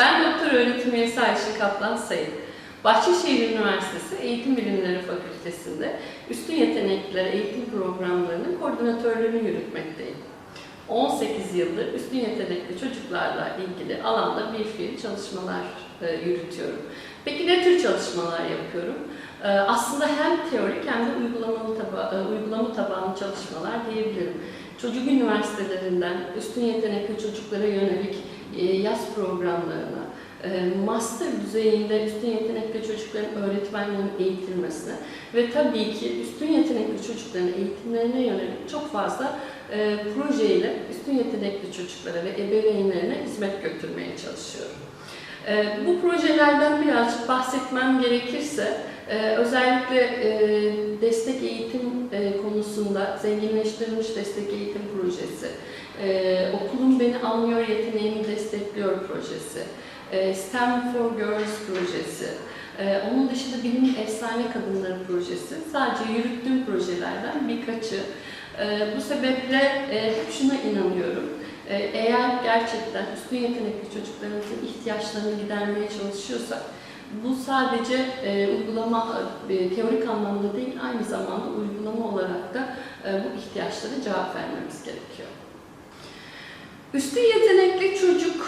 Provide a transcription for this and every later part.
Ben doktor öğretim üyesi Ayşe Kaplan Sayın. Bahçeşehir Üniversitesi Eğitim Bilimleri Fakültesi'nde üstün yeteneklilere eğitim programlarının koordinatörlüğünü yürütmekteyim. 18 yıldır üstün yetenekli çocuklarla ilgili alanda bir fiil çalışmalar e, yürütüyorum. Peki ne tür çalışmalar yapıyorum? E, aslında hem teorik hem de uygulamalı e, uygulama tabanlı çalışmalar diyebilirim. Çocuk üniversitelerinden üstün yetenekli çocuklara yönelik yaz programlarına, e, master düzeyinde üstün yetenekli çocukların öğretmenlerin eğitilmesine ve tabii ki üstün yetenekli çocukların eğitimlerine yönelik çok fazla e, projeyle üstün yetenekli çocuklara ve ebeveynlerine hizmet götürmeye çalışıyorum. E, bu projelerden birazcık bahsetmem gerekirse e, özellikle e, destek eğitim e, konusunda zenginleştirilmiş destek eğitim projesi, e, okulun beni anlıyor yeteneğimi destekliyor projesi, e, STEM for Girls projesi, onun dışında bilim efsane kadınları projesi sadece yürüttüğüm projelerden birkaçı. Bu sebeple e, şuna inanıyorum. Eğer gerçekten üstün yetenekli çocuklarımızın ihtiyaçlarını gidermeye çalışıyorsak bu sadece e, uygulama, e, teorik anlamda değil, aynı zamanda uygulama olarak da e, bu ihtiyaçlara cevap vermemiz gerekiyor. Üstün yetenekli çocuk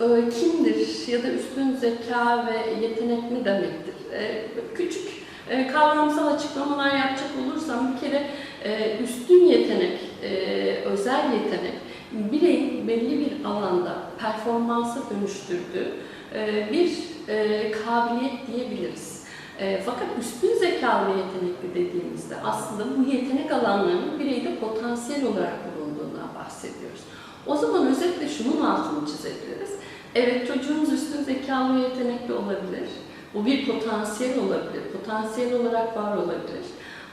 e, kimdir ya da üstün zeka ve yetenek ne demektir? E, küçük e, kavramsal açıklamalar yapacak olursam bir kere e, üstün yetenek, e, özel yetenek bireyin belli bir alanda performansa dönüştürdüğü e, bir e, kabiliyet diyebiliriz. E, fakat üstün zekalı ve yetenekli dediğimizde aslında bu yetenek alanlarının bireyde potansiyel olarak bulunduğundan bahsediyoruz. O zaman özetle şunun altını çizebiliriz. Evet çocuğumuz üstün zekalı ve yetenekli olabilir. Bu bir potansiyel olabilir. Potansiyel olarak var olabilir.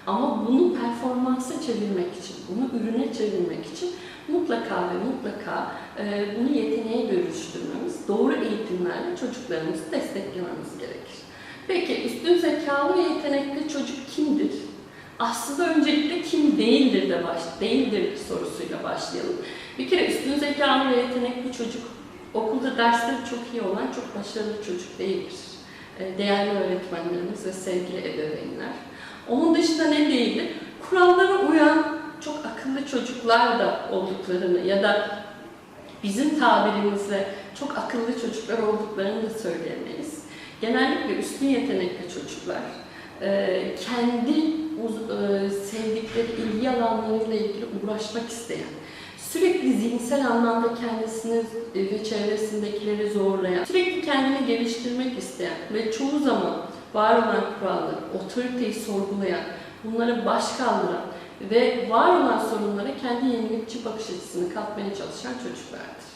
Ama bunu performansa çevirmek için, bunu ürüne çevirmek için mutlaka ve mutlaka e, bunu yeteneğe dönüştürmemiz, doğru eğitimlerle çocuklarımızı desteklememiz gerekir. Peki üstün zekalı ve yetenekli çocuk kimdir? Aslında öncelikle kim değildir de baş, değildir sorusuyla başlayalım. Bir kere üstün zekalı ve yetenekli çocuk okulda dersleri çok iyi olan çok başarılı çocuk değildir. E, Değerli öğretmenlerimiz ve sevgili ebeveynler. Onun dışında ne değildir? Kurallara uyan çok akıllı çocuklar da olduklarını ya da bizim tabirimizle çok akıllı çocuklar olduklarını da söyleyemeyiz. Genellikle üstün yetenekli çocuklar e, kendi e, sevdikleri ilgi alanlarıyla ilgili uğraşmak isteyen, sürekli zihinsel anlamda kendisini ve çevresindekileri zorlayan, sürekli kendini geliştirmek isteyen ve çoğu zaman var olan kuralları, otoriteyi sorgulayan, bunlara baş kaldıran ve var olan sorunlara kendi yenilikçi bakış açısını katmaya çalışan çocuklardır.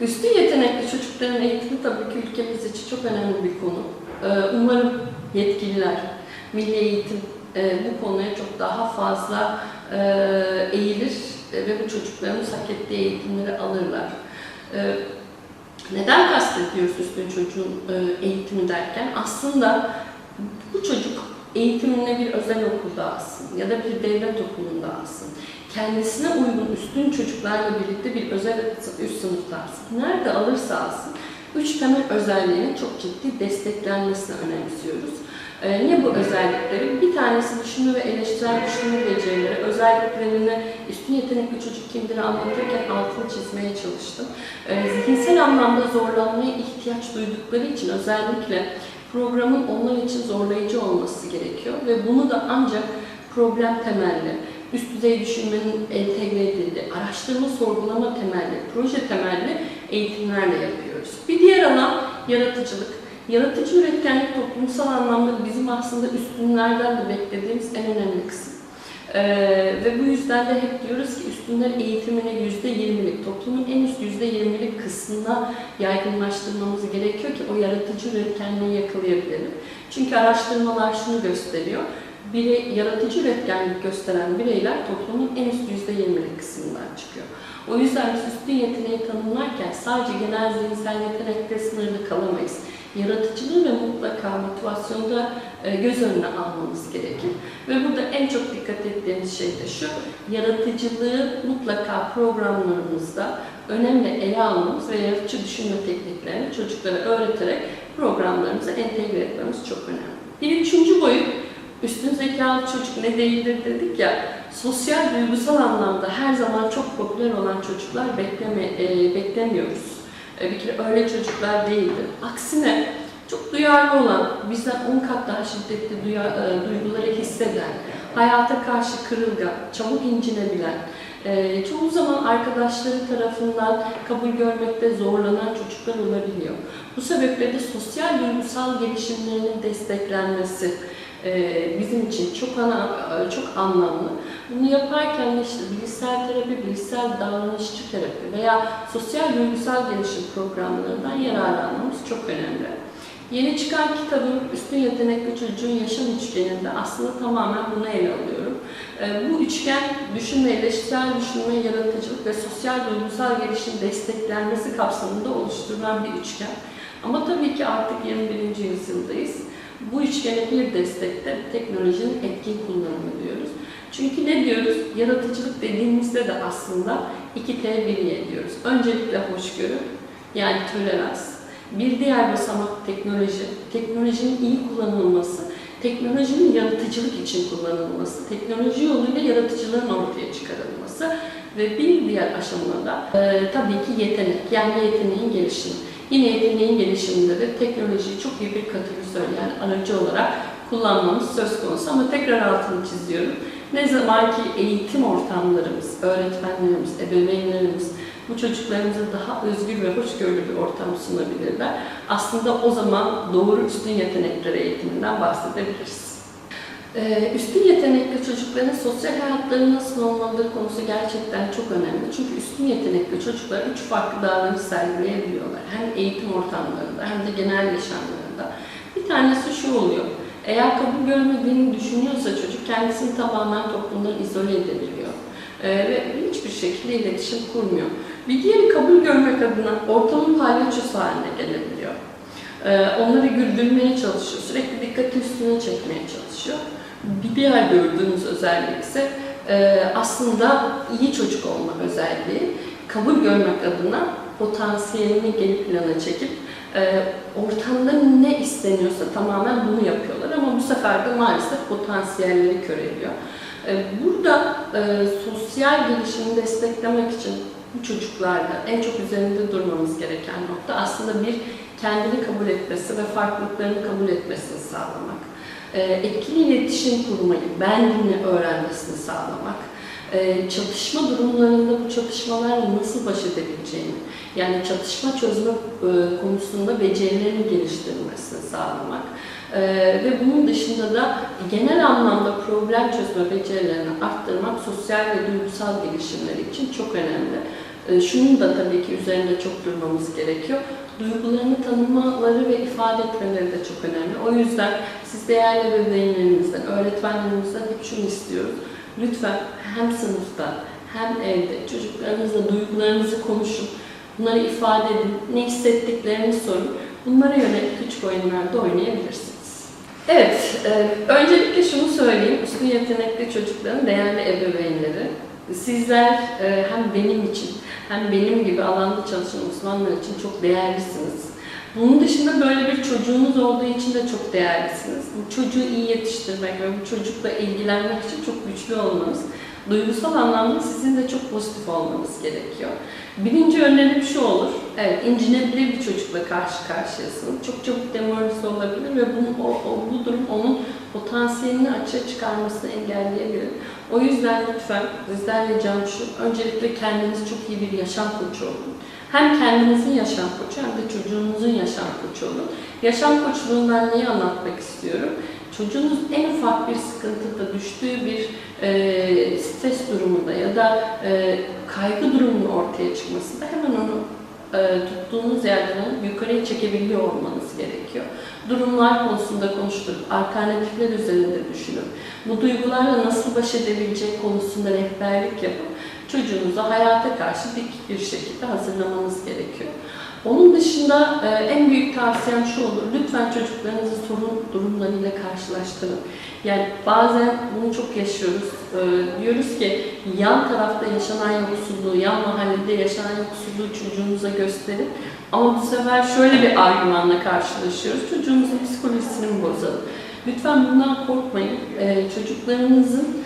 Üstün yetenekli çocukların eğitimi tabii ki ülkemiz için çok önemli bir konu. Ee, Umarım yetkililer, milli eğitim e, bu konuya çok daha fazla e, eğilir e, ve bu çocuklarımız hak ettiği eğitimleri alırlar. E, Neden kastediyoruz üstün çocuğun eğitimi derken? Aslında bu çocuk eğitimine bir özel okulda alsın ya da bir devlet okulunda alsın. Kendisine uygun üstün çocuklarla birlikte bir özel üst sınıfta alsın. Nerede alırsa alsın. Üç temel özelliğinin çok ciddi desteklenmesini önemsiyoruz. Ee, ne bu özellikleri? Bir tanesi düşünme ve eleştirel düşünme becerileri. Özelliklerini üstün yetenekli çocuk kimdir anlatırken altını çizmeye çalıştım. Ee, zihinsel anlamda zorlanmaya ihtiyaç duydukları için özellikle programın onlar için zorlayıcı olması gerekiyor ve bunu da ancak problem temelli, üst düzey düşünmenin entegre edildiği, araştırma sorgulama temelli, proje temelli eğitimlerle yapıyoruz. Bir diğer alan yaratıcılık. Yaratıcı üretkenlik toplumsal anlamda bizim aslında üstünlerden de beklediğimiz en önemli kısım. Ee, ve bu yüzden de hep diyoruz ki üstünler eğitimini yüzde yirmilik, toplumun en üst yüzde yirmilik kısmına yaygınlaştırmamız gerekiyor ki o yaratıcı üretkenliği yakalayabilelim. Çünkü araştırmalar şunu gösteriyor, biri yaratıcı üretkenlik gösteren bireyler toplumun en üst yüzde yirmilik kısmından çıkıyor. O yüzden biz üstün yeteneği tanımlarken sadece genel zihinsel yetenekle sınırlı kalamayız. Yaratıcılığı ve mutlaka motivasyonda e, göz önüne almamız gerekir. Ve burada en çok dikkat ettiğimiz şey de şu, yaratıcılığı mutlaka programlarımızda önemli ele almamız ve yaratıcı düşünme tekniklerini çocuklara öğreterek programlarımıza entegre etmemiz çok önemli. Bir üçüncü boyut, üstün zekalı çocuk ne değildir dedik ya, sosyal duygusal anlamda her zaman çok popüler olan çocuklar bekleme, e, beklemiyoruz. Bir kere öyle çocuklar değildir. Aksine çok duyarlı olan, bizden 10 kat daha şiddetli duya, e, duyguları hisseden, hayata karşı kırılgan, çabuk incinebilen, e, çoğu zaman arkadaşları tarafından kabul görmekte zorlanan çocuklar olabiliyor. Bu sebeple de sosyal duygusal gelişimlerinin desteklenmesi bizim için çok ana, e, çok anlamlı. Bunu yaparken işte bilişsel terapi, bilişsel davranışçı terapi veya sosyal duygusal gelişim programlarından yararlanmamız çok önemli. Yeni çıkan kitabım Üstün Yetenekli Çocuğun Yaşam Üçgeni'nde aslında tamamen bunu ele alıyorum. Ee, Bu üçgen düşünme, eleştirel düşünme, yaratıcılık ve sosyal duygusal gelişim desteklenmesi kapsamında oluşturulan bir üçgen. Ama tabii ki artık 21. yüzyıldayız. Bu üçgene bir destekte teknolojinin etkin kullanımı diyoruz. Çünkü ne diyoruz? Yaratıcılık dediğimizde de aslında 2T1'ye diyoruz. Öncelikle hoşgörü, yani tolerans, bir diğer basamak teknoloji, teknolojinin iyi kullanılması, teknolojinin yaratıcılık için kullanılması, teknoloji yoluyla yaratıcılığın ortaya çıkarılması ve bir diğer aşamada e, tabii ki yetenek, yani yeteneğin gelişimi. Yine yeteneğin gelişiminde de teknolojiyi çok iyi bir katalizör yani aracı olarak kullanmamız söz konusu ama tekrar altını çiziyorum. Ne zaman ki eğitim ortamlarımız, öğretmenlerimiz, ebeveynlerimiz, bu çocuklarımıza daha özgür ve hoşgörülü bir ortam sunabilirler. Aslında o zaman doğru üstün yetenekler eğitiminden bahsedebiliriz. Ee, üstün yetenekli çocukların sosyal hayatları nasıl olmalıdır konusu gerçekten çok önemli. Çünkü üstün yetenekli çocuklar üç farklı davranış sergileyebiliyorlar. Hem eğitim ortamlarında hem de genel yaşamlarında. Bir tanesi şu oluyor. Eğer kabul görmediğini düşünüyorsa çocuk kendisini tamamen toplumdan izole edebiliyor. Ee, ve hiçbir şekilde iletişim kurmuyor. Bir diğeri kabul görmek adına ortamın palyaçosu haline gelebiliyor. Ee, onları güldürmeye çalışıyor, sürekli dikkati üstüne çekmeye çalışıyor. Bir diğer gördüğümüz özellik ise e, aslında iyi çocuk olma özelliği. Kabul görmek adına potansiyelini geri plana çekip e, ortamda ne isteniyorsa tamamen bunu yapıyorlar ama bu sefer de maalesef potansiyelleri köreliyor. E, burada sosyal gelişimi desteklemek için bu çocuklarda en çok üzerinde durmamız gereken nokta aslında bir kendini kabul etmesi ve farklılıklarını kabul etmesini sağlamak. E, etkili iletişim kurmayı, benliğini öğrenmesini sağlamak. E, çatışma durumlarında bu çatışmalarla nasıl baş edebileceğini, yani çatışma çözme e, konusunda becerilerini geliştirmesini sağlamak. Ee, ve bunun dışında da genel anlamda problem çözme becerilerini arttırmak sosyal ve duygusal gelişimleri için çok önemli. Ee, şunun da tabii ki üzerinde çok durmamız gerekiyor. Duygularını tanımaları ve ifade etmeleri de çok önemli. O yüzden siz değerli ebeveynlerimizden, öğretmenlerimizden hep şunu istiyoruz. Lütfen hem sınıfta hem evde çocuklarınızla duygularınızı konuşun. Bunları ifade edin. Ne hissettiklerini sorun. Bunlara yönelik küçük oyunlarda oynayabilirsiniz. Evet, e, öncelikle şunu söyleyeyim. Üstün yetenekli çocukların değerli ebeveynleri. Sizler e, hem benim için hem benim gibi alanda çalışan uzmanlar için çok değerlisiniz. Bunun dışında böyle bir çocuğunuz olduğu için de çok değerlisiniz. Bu çocuğu iyi yetiştirmek ve bu çocukla ilgilenmek için çok güçlü olmanız, duygusal anlamda sizin de çok pozitif olmanız gerekiyor. Birinci önerim şu olur, evet incinebilir bir çocukla karşı karşıyasınız. Çok çabuk demoralize olabilir ve bunun, o, o, bu durum onun potansiyelini açığa çıkarmasını engelleyebilir. O yüzden lütfen sizden ricam şu, öncelikle kendiniz çok iyi bir yaşam koçu olun. Hem kendinizin yaşam koçu hem de çocuğunuzun yaşam koçu olun. Yaşam koçluğundan neyi anlatmak istiyorum? Çocuğunuz en ufak bir sıkıntıda düştüğü bir e, stres durumunda ya da e, kaygı durumunun ortaya çıkmasında hemen onu e, tuttuğunuz yerden yukarıya çekebiliyor olmanız gerekiyor. Durumlar konusunda konuşturup, alternatifler üzerinde düşünüp, bu duygularla nasıl baş edebileceği konusunda rehberlik yapıp çocuğunuza hayata karşı dik bir şekilde hazırlamanız gerekiyor. Onun dışında e, en büyük tavsiyem şu olur. Lütfen çocuklarınızı sorun durumlarıyla karşılaştırın. Yani bazen bunu çok yaşıyoruz. E, diyoruz ki yan tarafta yaşanan yoksulluğu, yan mahallede yaşanan yoksulluğu çocuğunuza gösterin. Ama bu sefer şöyle bir argümanla karşılaşıyoruz. Çocuğumuzun psikolojisini bozalım? Lütfen bundan korkmayın. E, çocuklarınızın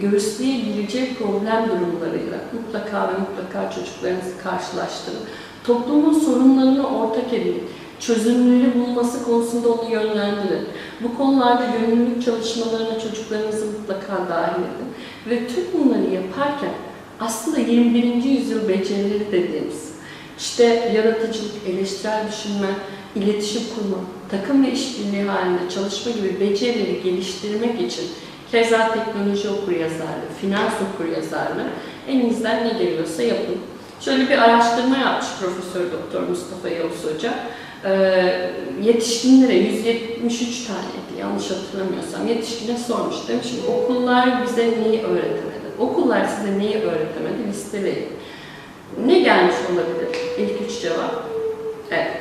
göğüsleyebileceği problem durumlarıyla mutlaka ve mutlaka çocuklarınızı karşılaştırın. Toplumun sorunlarını ortak edin. Çözümleri bulması konusunda onu yönlendirin. Bu konularda gönüllülük çalışmalarına çocuklarınızı mutlaka dahil edin. Ve tüm bunları yaparken aslında 21. yüzyıl becerileri dediğimiz işte yaratıcılık, eleştirel düşünme, iletişim kurma, takım ve işbirliği halinde çalışma gibi becerileri geliştirmek için keza teknoloji okuryazarlığı, finans okuryazarlığı elinizden ne geliyorsa yapın. Şöyle bir araştırma yapmış Profesör Doktor Mustafa Yavuz Hoca. Ee, yetişkinlere 173 taneydi yanlış hatırlamıyorsam yetişkine sormuş demiş ki okullar bize neyi öğretemedi? Okullar size neyi öğretemedi? Listeleyin. Ne gelmiş olabilir? İlk üç cevap. Evet.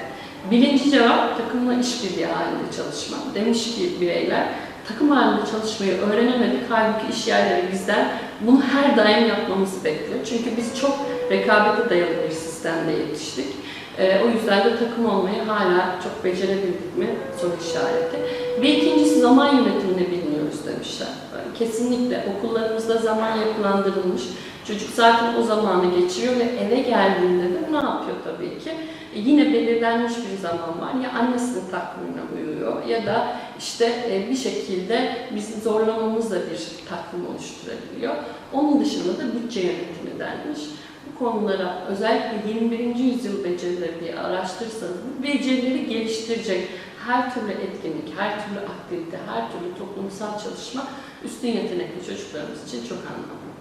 Birinci cevap takımla işbirliği halinde çalışma. Demiş ki bireyler takım halinde çalışmayı öğrenemedik. Halbuki iş yerleri bizden bunu her daim yapmamızı bekliyor. Çünkü biz çok rekabete dayalı bir sistemde yetiştik. Ee, o yüzden de takım olmayı hala çok becerebildik mi soru işareti. Bir ikincisi zaman yönetimini bilmiyoruz demişler. Kesinlikle okullarımızda zaman yapılandırılmış. Çocuk zaten o zamanı geçiriyor ve eve geldiğinde de ne yapıyor tabii ki? E, yine belirlenmiş bir zaman var. Ya annesinin takvimine uyuyor ya da işte e, bir şekilde bizim zorlamamızla bir takvim oluşturabiliyor. Onun dışında da bütçe yönetimi denmiş. Bu konulara özellikle 21. yüzyıl becerileri diye araştırırsanız bu becerileri geliştirecek her türlü etkinlik, her türlü aktivite, her türlü toplumsal çalışma üstün yetenekli çocuklarımız için çok anlamlı.